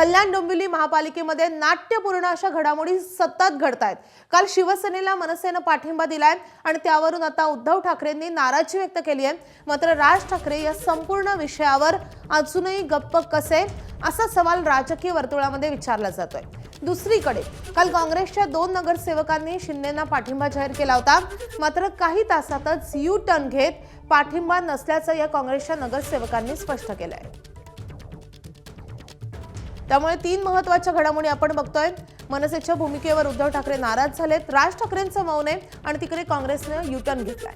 कल्याण डोंबिवली महापालिकेमध्ये नाट्यपूर्ण अशा घडामोडी सतत घडत आहेत काल शिवसेनेला मनसेनं पाठिंबा दिलाय आणि त्यावरून आता उद्धव ठाकरेंनी नाराजी व्यक्त केली आहे. मात्र राज ठाकरे या संपूर्ण विषयावर अजूनही गप्प कसे? असा सवाल राजकीय वर्तुळामध्ये विचारला जातोय. दुसरीकडे काल काँग्रेसच्या दोन नगरसेवकांनी शिंदेना पाठिंबा जाहीर केला होता. मात्र काही तासातच यू टर्न घेत पाठिंबा नसल्याचं या काँग्रेसच्या नगरसेवकांनी स्पष्ट केलं आहे त्यामुळे तीन महत्त्वाच्या घडामोडी आपण बघतोय. मनसेच्या भूमिकेवर उद्धव ठाकरे नाराज झालेत. राज ठाकरेंचं मौन आहे आणि तिकडे काँग्रेसनं युटर्न घेतलाय.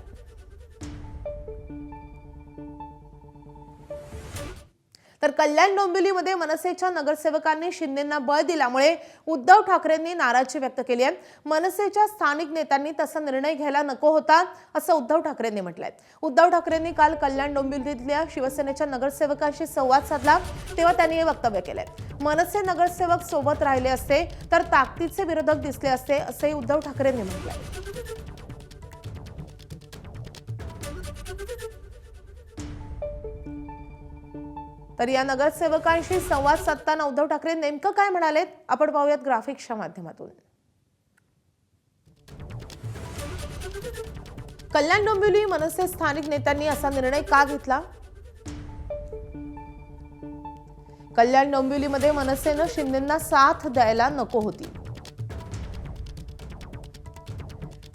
तर कल्याण डोंबिवलीमध्ये मनसेच्या नगरसेवकांनी शिंदेना बळ दिल्यामुळे उद्धव ठाकरेंनी नाराजी व्यक्त केली आहे. मनसेच्या स्थानिक नेत्यांनी तसा निर्णय घ्यायला नको होता असं उद्धव ठाकरेंनी म्हटलंय. उद्धव ठाकरेंनी काल कल्याण डोंबिवलीतल्या शिवसेनेच्या नगरसेवकांशी संवाद साधला तेव्हा त्यांनी हे वक्तव्य केलंय. मनसे नगरसेवक सोबत राहिले असते तर ताकदीचे विरोधक दिसले असते असंही उद्धव ठाकरेंनी म्हटलंय. तर या नगरसेवकांशी संवाद साधताना उद्धव ठाकरे नेमकं काय म्हणालेत? आपण पाहूयात ग्राफिक्सच्या माध्यमातून. कल्याण डोंबिवली मनसे स्थानिक नेत्यांनी असा निर्णय का घेतला? कल्याण डोंबिवलीमध्ये मनसेनं शिंदेंना साथ द्यायला नको होती.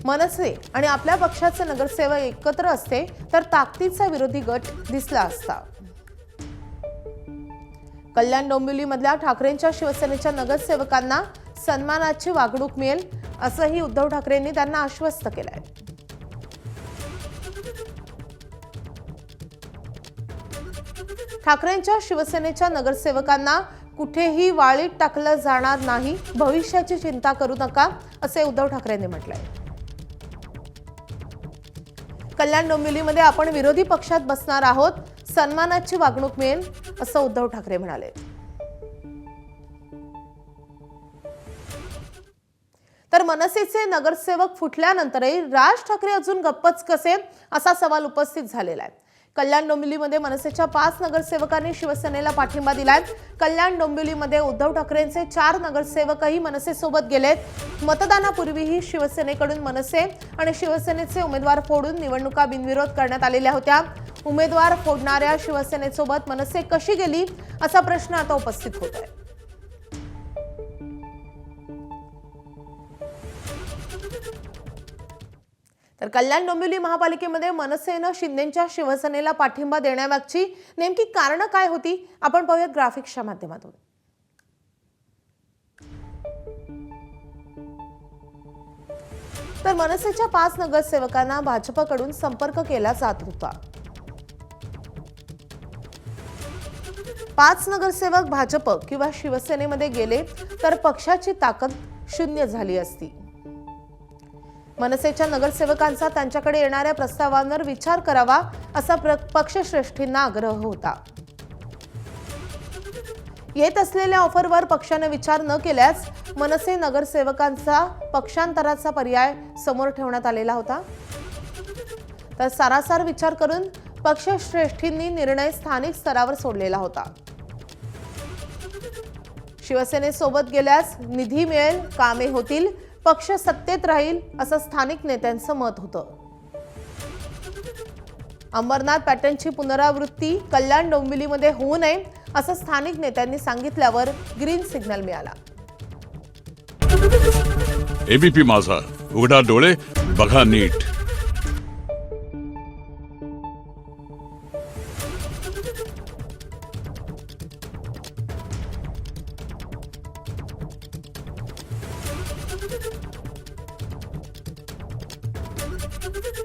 मनसे आणि आपल्या पक्षाचे नगरसेवक एकत्र असते तर ताकदीचा विरोधी गट दिसला असता. कल्याण डोंबिवलीमधल्या ठाकरेंच्या शिवसेनेच्या नगरसेवकांना सन्मानाची वागणूक मिळेल असंही उद्धव ठाकरेंनी त्यांना आश्वस्त केलंय. ठाकरेंच्या शिवसेनेच्या नगरसेवकांना कुठेही वाळीत टाकलं जाणार नाही भविष्याची चिंता करू नका असे उद्धव ठाकरेंनी म्हटलंय. कल्याण डोंबिवलीमध्ये आपण विरोधी पक्षात बसणार आहोत सन्मानाची वागणूक मिळेल असं उद्धव ठाकरे म्हणाले. तर मनसेचे नगरसेवक फुटल्यानंतरही राज ठाकरे अजून गप्पच कसे? असा सवाल उपस्थित झालेला आहे. कल्याण डोंबिवलीमध्ये मनसेच्या पाच नगरसेवकांनी शिवसेनेला पाठिंबा दिलाय. कल्याण डोंबिवलीमध्ये उद्धव ठाकरेंचे चार नगरसेवकही मनसेसोबत गेलेत. मतदानापूर्वीही शिवसेनेकडून मनसे आणि शिवसेनेचे उमेदवार फोडून निवडणुका बिनविरोध करण्यात आलेल्या होत्या. उमेदवार फोडणाऱ्या शिवसेनेसोबत मनसे कशी गेली असा प्रश्न आता उपस्थित होत आहे. तर कल्याण डोंबिवली महापालिकेमध्ये मनसेनं शिंदेच्या शिवसेनेला पाठिंबा देण्यामागची नेमकी कारणं काय होती? आपण पाहूयात ग्राफिक्सच्या माध्यमातून. तर मनसेच्या पाच नगरसेवकांना भाजपकडून संपर्क केला जात होता. पाच नगरसेवक भाजप किंवा शिवसेनेमध्ये गेले तर पक्षाची ताकद शून्य झाली असती. मनसेच्या नगरसेवकांचा त्यांच्याकडे येणाऱ्या प्रस्तावांवर विचार करावा असा पक्षश्रेष्ठींना आग्रह होता. येत असलेल्या ऑफरवर पक्षाने विचार न केल्यास मनसे नगरसेवकांचा पक्षांतराचा पर्याय समोर ठेवण्यात आलेला होता. तर सारासार विचार करून पक्षश्रेष्ठींनी निर्णय स्थानिक स्तरावर सोडलेला होता. शिवसेनेसोबत गेल्यास निधी मिळेल कामे होतील पक्ष सत्तेत राहील असं स्थानिक नेत्यांचं मत होतं. अंबरनाथ पॅटर्नची पुनरावृत्ती कल्याण डोंबिवलीमध्ये होऊ नये असं स्थानिक नेत्यांनी सांगितल्यावर ग्रीन सिग्नल मिळाला. एबीपी माझा. उघडा डोळे बघा नीट. Thank you.